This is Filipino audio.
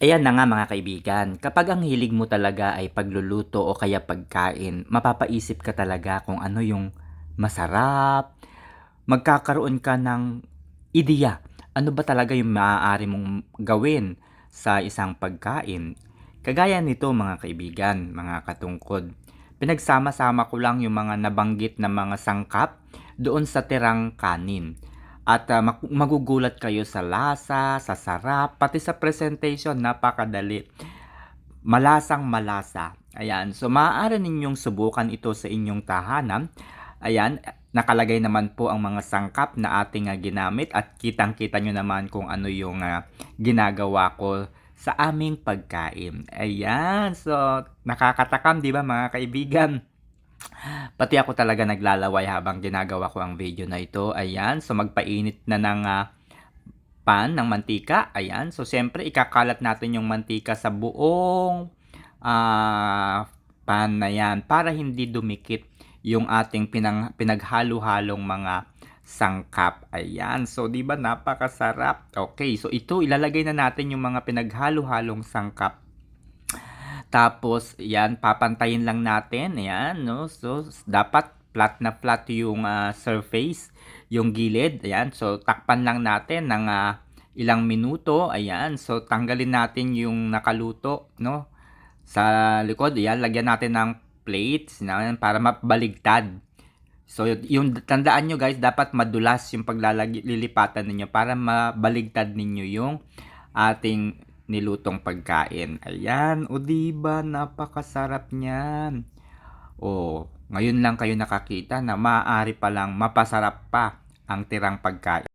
Ayan na nga mga kaibigan, kapag ang hilig mo talaga ay pagluluto o kaya pagkain, mapapaisip ka talaga kung ano yung masarap, magkakaroon ka ng ideya. Ano ba talaga yung maaari mong gawin sa isang pagkain? Kagaya nito mga kaibigan, mga katungkod. Pinagsama-sama ko lang yung mga nabanggit na mga sangkap doon sa tirang kanin. At mak- magugulat kayo sa lasa, sa sarap, pati sa presentation, napakadali. Malasang malasa. Ayan, so maaari ninyong subukan ito sa inyong tahanan. Ayan, nakalagay naman po ang mga sangkap na ating ah, ginamit at kitang-kita nyo naman kung ano yung ah, ginagawa ko sa aming pagkain. Ayan, so nakakatakam, di ba mga kaibigan? Pati ako talaga naglalaway habang ginagawa ko ang video na ito. Ayan, so magpainit na ng ah, pan ng mantika. Ayan, so siyempre ikakalat natin yung mantika sa buong ah, pan na yan para hindi dumikit yung ating pinang, pinaghalo-halong mga sangkap. Ayan, so di ba napakasarap. Okay, so ito ilalagay na natin yung mga pinaghalo-halong sangkap tapos, yan, papantayin lang natin. Ayan, no? So, dapat flat na flat yung ah, surface, yung gilid. Ayan, so takpan lang natin ng ah, ilang minuto. Ayan, so tanggalin natin yung nakaluto, no? Sa likod, ayan, lagyan natin ng plates na, para mabaligtad. So, yung tandaan nyo guys, dapat madulas yung paglalilipatan ninyo para mabaligtad ninyo yung ating nilutong pagkain. Ayan, o diba, napakasarap niyan. O, ngayon lang kayo nakakita na maaari palang mapasarap pa ang tirang pagkain.